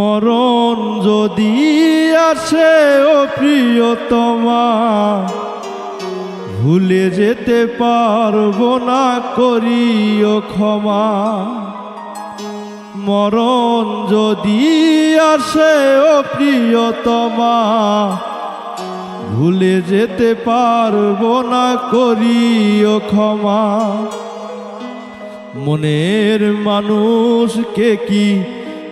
মরণ যদি আসে, ও প্রিয়তমা, ভুলে যেতে পারব না, করিও ক্ষমা। মরণ যদি আসে, ও প্রিয়তমা, ভুলে যেতে পারব না, করিও ক্ষমা। মনের মানুষকে কি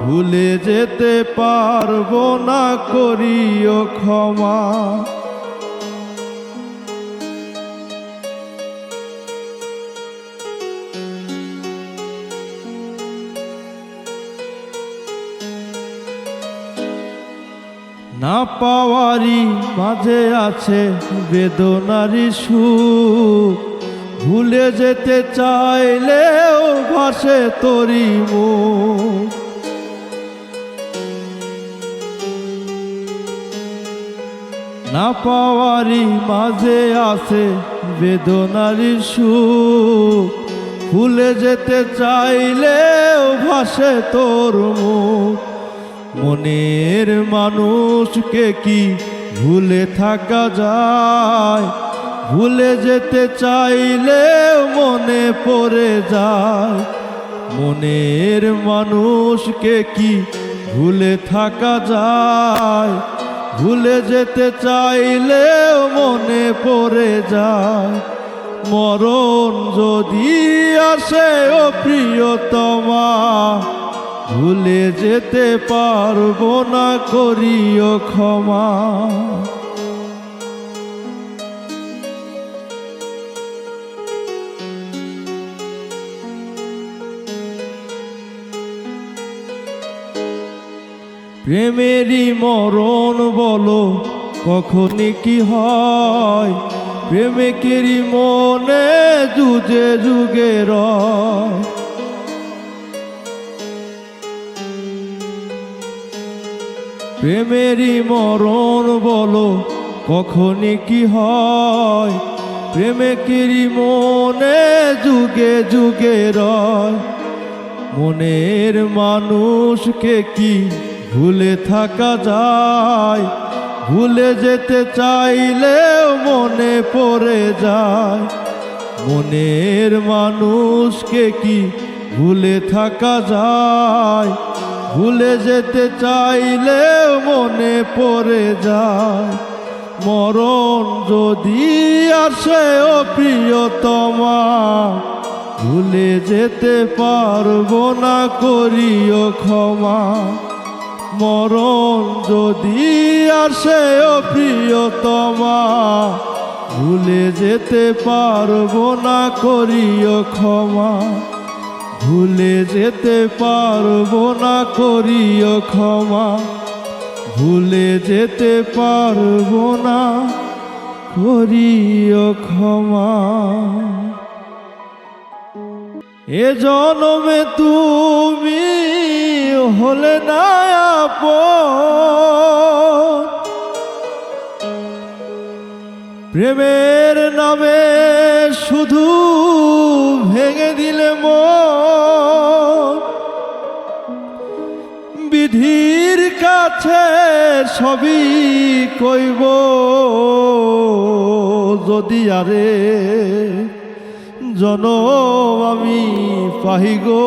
ভুলে যেতে পারব না, করিও ক্ষমা। না পাওয়ারি মাঝে আছে বেদনারি সুখ। ভুলে যেতে চাইলেও ভাসে তরি মুখ। না পাওয়ারি মাঝে আছে বেদনারি সুখ। ভুলে যেতে চাইলেও ভাসে তোর মুখ। মনের মানুষকে কি ভুলে থাকা যায়? ভুলে যেতে চাইলেও মনে পড়ে যায়। মনের মানুষকে কি ভুলে থাকা যায়? ভুলে যেতে চাইলে মনে পড়ে যায়। মরণ যদি আসে, ও প্রিয়তমা, ভুলে যেতে পারব না, করিও ক্ষমা। প্রেমেরই মরণ বলো, কখনই কি হয়? প্রেমিকেরই মনে যুগে যুগে রয়। প্রেমেরই মরণ বলো, কখনই কি হয়? প্রেমিকেরই মনে যুগে যুগে রয়। মনের মানুষকে কি ভুলে থাকা যায়, ভুলে যেতে চাইলেও মনে পড়ে যায়। মনের মানুষকে কি ভুলে থাকা যায়, ভুলে যেতে চাইলেও মনে পড়ে যায়। মরণ যদি আসে ও প্রিয়তমা, ভুলে যেতে পারব না, করিও ক্ষমা। মরণ যদি আসে ও প্রিয়তমা ভুলে যেতে পারব না, করিও ক্ষমা। ভুলে যেতে পারব না, করিও ক্ষমা। ভুলে যেতে পারব না, করিও ক্ষমা। এ জনমে তুমি হলে না প্রেমের নামে শুধু ভেঙে দিলে মন। বিধির কাছে সবই কইব, যদি আরে জনম আমি পাহি গো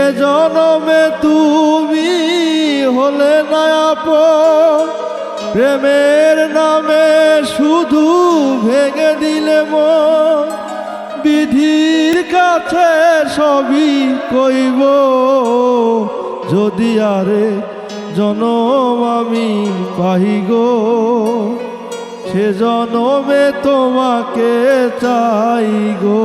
এ জনমে তুমি হলে নায়াপ প্রেমের নামে শুধু ভেঙে দিলে মন। বিধির কাছে সবই কইব। যদি আরে জনম আমি পাই গো, সে জনমে তোমাকে চাই গো।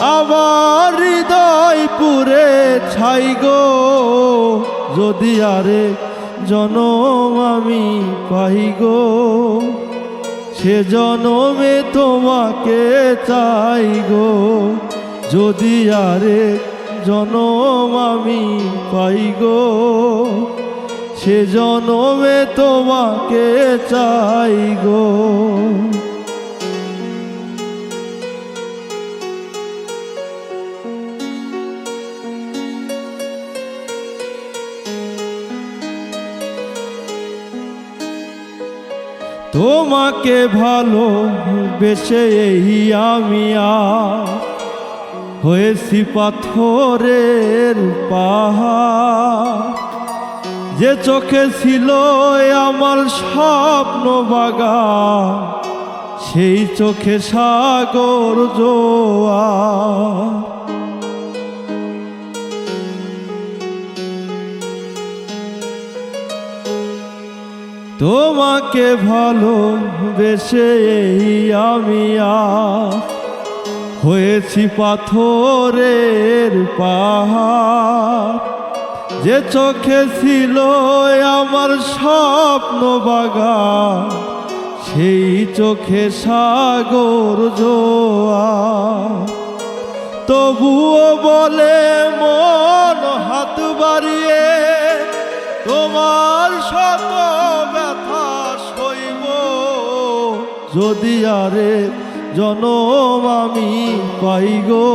আমার হৃদয় পুরে ছাই গো। যদি আরে জনম আমি পাই গো, সে জনমে তোমাকে চাই গো। যদি আরে জনম আমি পাই গো, সে জনমে তোমাকে চাই গো। তোমাকে ভালো বেছে এই আমি আর হয়েছি পাথরের পাহাড়। যে চোখে ছিল আমার স্বপ্ন বাগা সেই চোখে সাগর জোয়ার। তোমাকে ভালো বেশে এই আমি হয়েছি পাথরের পাহাড়। যে চোখে ছিল আমার স্বপ্ন বাগান, সেই চোখে সাগর জোয়া তবুও বলে মন হাত বাড়িয়ে, তোমার শত যদি আরে জনম আমি পাই গো,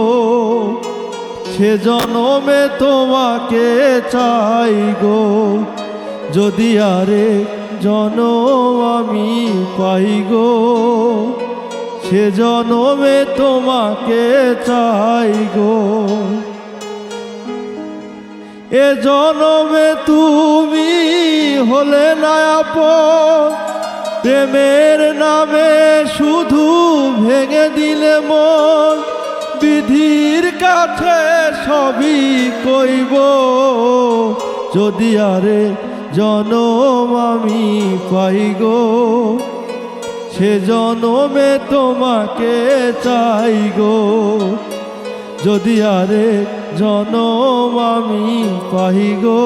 সে জনমে তোমাকে চাই গো। যদি আরে জনম আমি পাই গো, সে জনমে তোমাকে চাই গো। এ জনমে তুমি হলে নায়াপ প্রেমের নামে শুধু ভেঙে দিলে মন, বিধির কাছে সবই কইব। যদি আরে জনম আমি পাই গো, সে জনমে তোমাকে চাই গো। যদি আরে জনম আমি পাই গো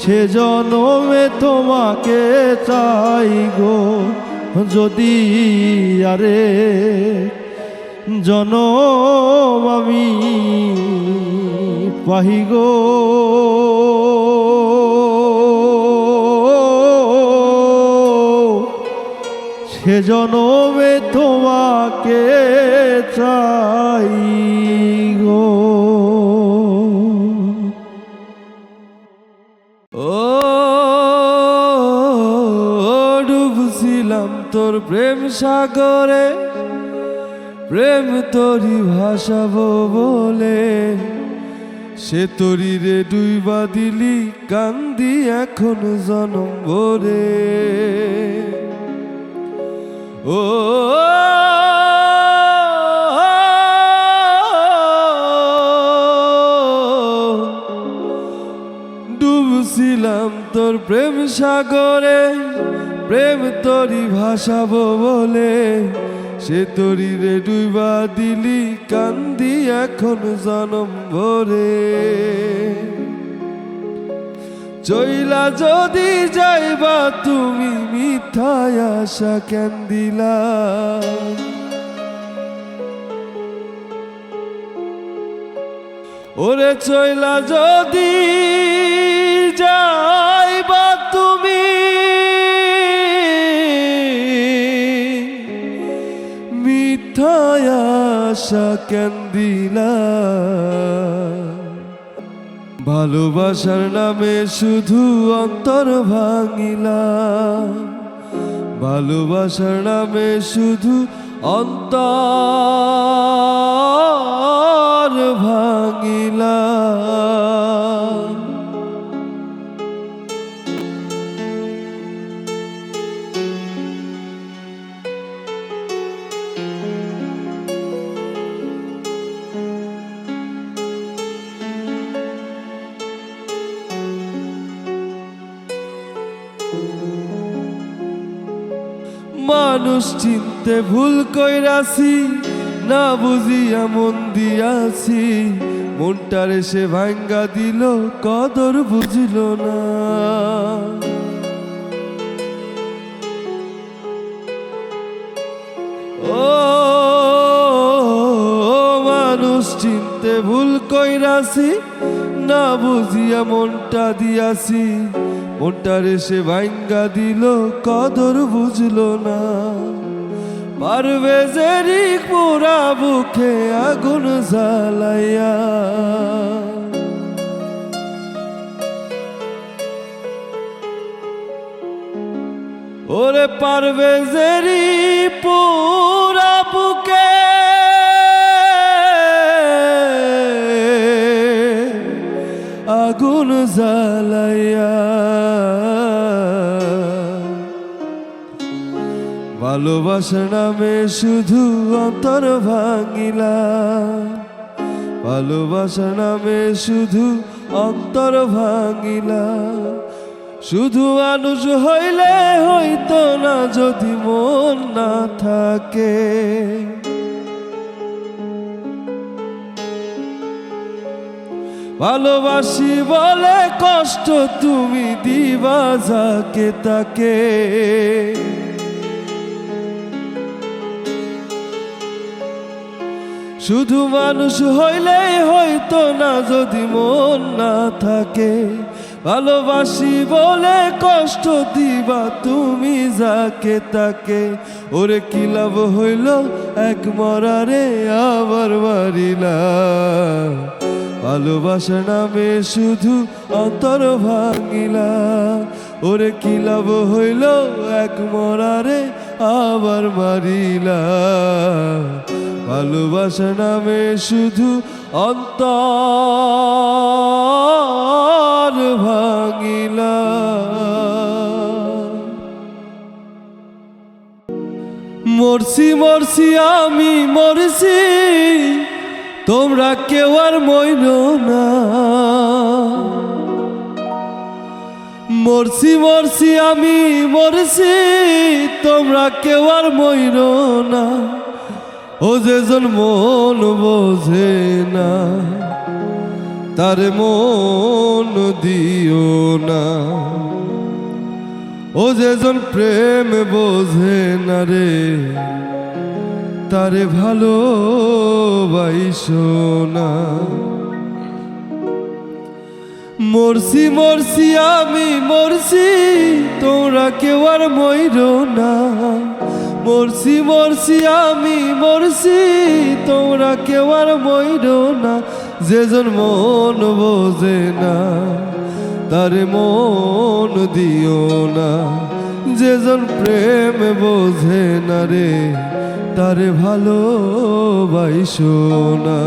সে জনমে তোমাকে চাই গো, যদি আরে জনম আমি পাই গো। সে জনমে তোমাকে চাই গো। সাগরে প্রেম তোরি ভাসাবো বলে। সে তরি রে ডুইবা দিলি কান্দি এখন জনম ভরে। ও, ডুবছিলাম তোর প্রেম সাগরে। প্রেম তোরি ভাসাবো বলে, সে তরি রে ডুইবা দিলি, কান্দি এখন জনম ভরে। চইলা যদি যাইবা, তুমি মিথায় আশা কেন দিলা ওরে চইলা যদি যাইবা আশা কেন দিলা? ভালোবাসার নামে শুধু অন্তর ভাঙিলা। ভালোবাসার নামে শুধু অন্তর ভাঙিলা। মানুষ চিনতে ভুল কইরাছি, না বুঝিয়া মন দিয়াছি। মনটারে সে ভাঙ্গা দিল, কদর বুঝিল না। ও মানুষ চিনতে ভুল কইরাছি, না বুঝিয়া মনটা দিয়াছি। মনটারে সে ভাঙ্গা দিল, কদর বুঝলো না। পারবে জেরি পুরা বুকে আগুন জ্বালাইয়া। ওরে পারবে জেরি পুরা বুকে। আগুন জ্বালাইয়া। ভালোবাসার নামে শুধু অন্তর ভাঙিলা ভালোবাসার নামে শুধু অন্তর ভাঙিলা শুধু মানুষ হইলে হইতো না, যদি মন না থাকে। ভালোবাসি বলে কষ্ট তুমি দিবা যাকে তাকে। শুধু মানুষ হইলেই হইতো না, যদি মন না থাকে। ভালোবাসি বলে কষ্ট দিবা তুমি যাকে তাকে। ওরে কি লাভ হইল এক মরারে আবার মারিলা ভালোবাসা নামে শুধু অন্তর ভাঙিলা। ওরে কি লাভ হইল এক মরারে আবার মারিলা ভালোবাসা নামে শুধু অন্তর ভাঙিলা। মরছি মরছি, আমি মরছি, তোমরা কেউ আর মইল না। মরছি মরছি, আমি মরছি, তোমরা কেউ আর মইল না। ও যেজন মন বোঝে না, তার মন দিও না। ও যেজন প্রেম বোঝে না রে, তারে ভালো না। মরছি মরছি, আমি মরছি, তোমরা কেউ আর মইর না। মরছি মরছি, আমি মরছি। তোমরা কেউ আর মইর না যেজন মন বোঝে না, তার মন দিও না। যেজন প্রেম বোঝে না রে ভালো ভালোবাইসো না।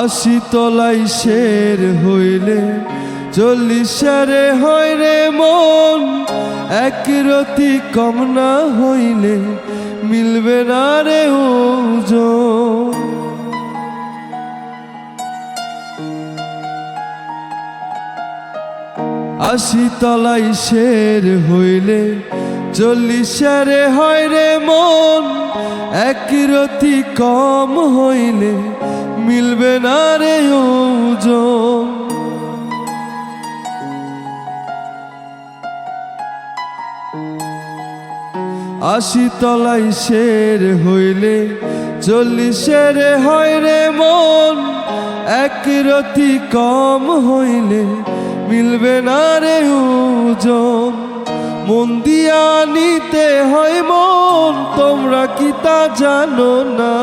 আশি তলাই শের হইলে চল্লিশারে হয় রে মন। এক রতি কম না হইলে মিলবে না রে ওজন। আশি তলাই শের হইলে চল্লিশারে হয় রে মন। এক রতি কম হইলে মিলবে না রে আশি তলাই শের হইলে চল্লিশের হয় রে মন। এক রতি কম হইলে মিলবে না রে ওজন। মন দিয়া নিতে হয় মন, তোমরা কি তা জানো না?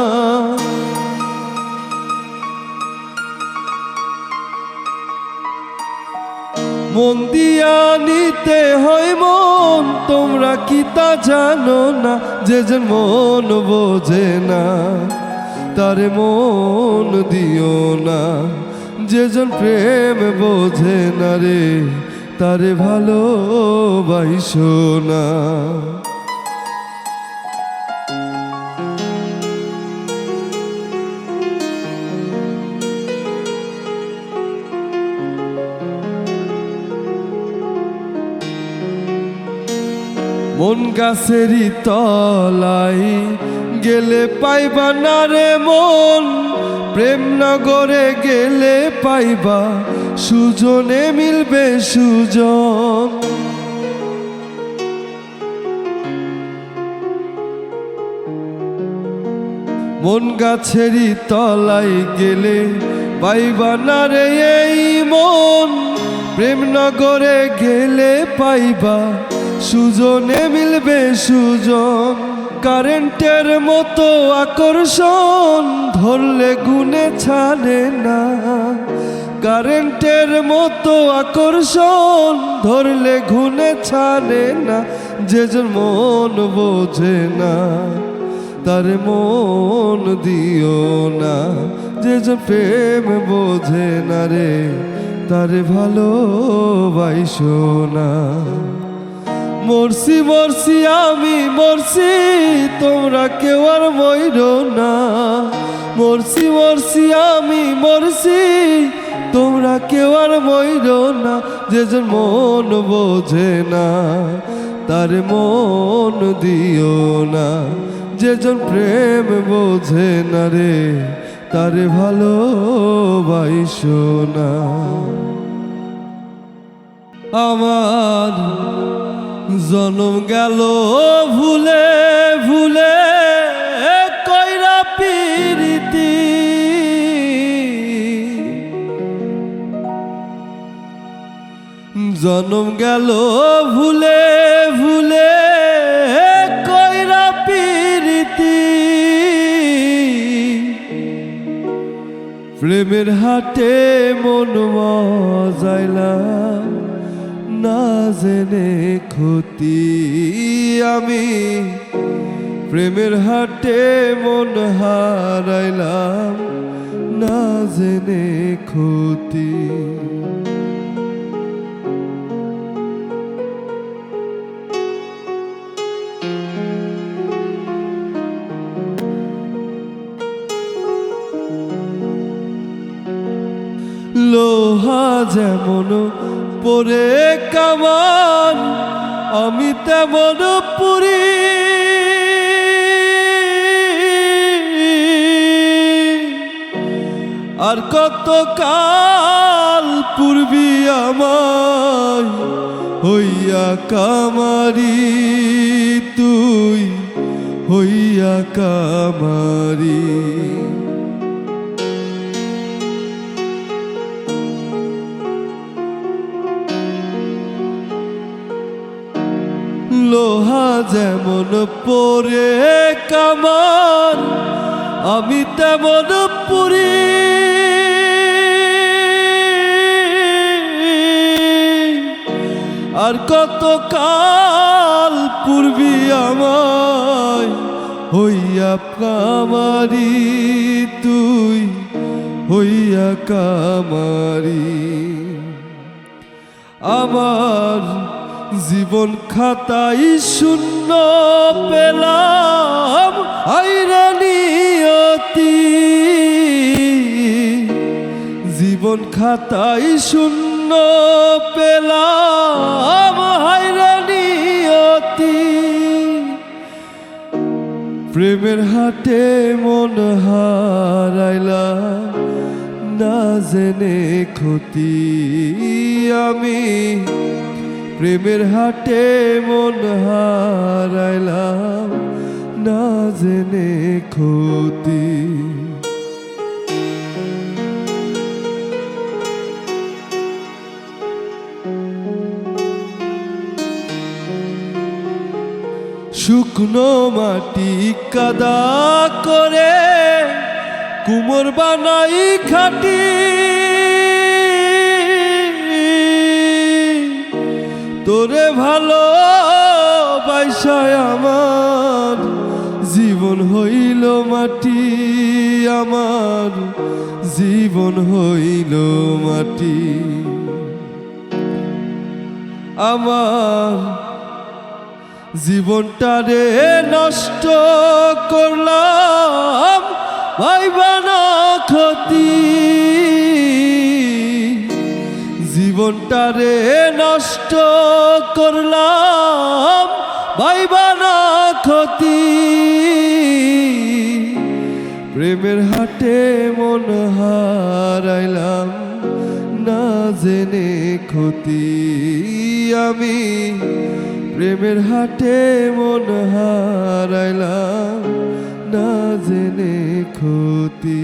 মন দিয়া নিতে হয় মন, তোমরা কি তা জানো না? যে যে মন বোঝে না, তার মন দিও না। যে জন প্রেম বোঝে না রে, তারে ভালোবাসো না। মন গাছেরই তলাই গেলে পাইবা না রে মন। প্রেম নগরে গেলে পাইবা, সুজনে মিলবে সুজন। মন গাছেরই তলাই গেলে পাইবা না রে এই মন। প্রেম নগরে গেলে পাইবা সুজনে মিলবে সুজন, কারেন্টের মতো আকর্ষণ, ধরলে গুনে ছাড়ে না। কারেন্টের মতো আকর্ষণ, ধরলে গুনে ছাড়ে না। যে জন মন বোঝে না, তার মন দিও না। যে যে প্রেম বোঝে না রে, তারে ভালোবাসো না। মরছি মরছি, আমি মরছি, তোমরা কেউ আর মইর না। মরছি মরছি, আমি মরছি, তোমরা কেউ আর মইর না। যে যে মন বোঝে না, তার মন দিও না। যে জন প্রেম বোঝে না রে, তারে ভালোবাসো না। আমার জনম গেল ভুলে ভুলে কইরা পিরিতি। জনম গেল ভুলে ভুলে কইরা পিরিতি। প্রেমের হাটে মন মজাইলাম না জেনে ক্ষতি আমি। প্রেমের হাটে মন হারাইলাম না জেনে ক্ষতি। লোহা যেমন পরে কামান, আমি তেমন পুরি। আর কত কাল পূর্বি আমায় হইয়া কামারি তুই, হইয়া কামারি। যেমন পরে কামান, আমি তেমন পুরি। আর কত কাল পূর্বি আমায় হইয়া কামারি তুই, হইয়া কামারি। আমার জীবন খাতাই শূন্য পেলাম আইরানিয়তি জীবন খাতাই শূন্য পেলাম হাইরানিয়তি প্রেমের হাটে মন হারাইলাম, না জেনে ক্ষতি আমি। প্রেমের হাটে মন হারাইলাম না জেনে ক্ষতি। শুকনো মাটি কাদা করে কুমোর বানাই খাটি তোরে ভালো বাইসায় আমার জীবন হইল মাটি, আমার জীবন হইল মাটি। আমার জীবনটারে নষ্ট করলাম ভাইবানা ক্ষতি। জীবনটারে নষ্ট করলাম ভাইবানা ক্ষতি। প্রেমের হাটে মন হারাইলাম, না জেনে ক্ষতি। আমি প্রেমের হাটে মন হারাইলাম, না জেনে ক্ষতি।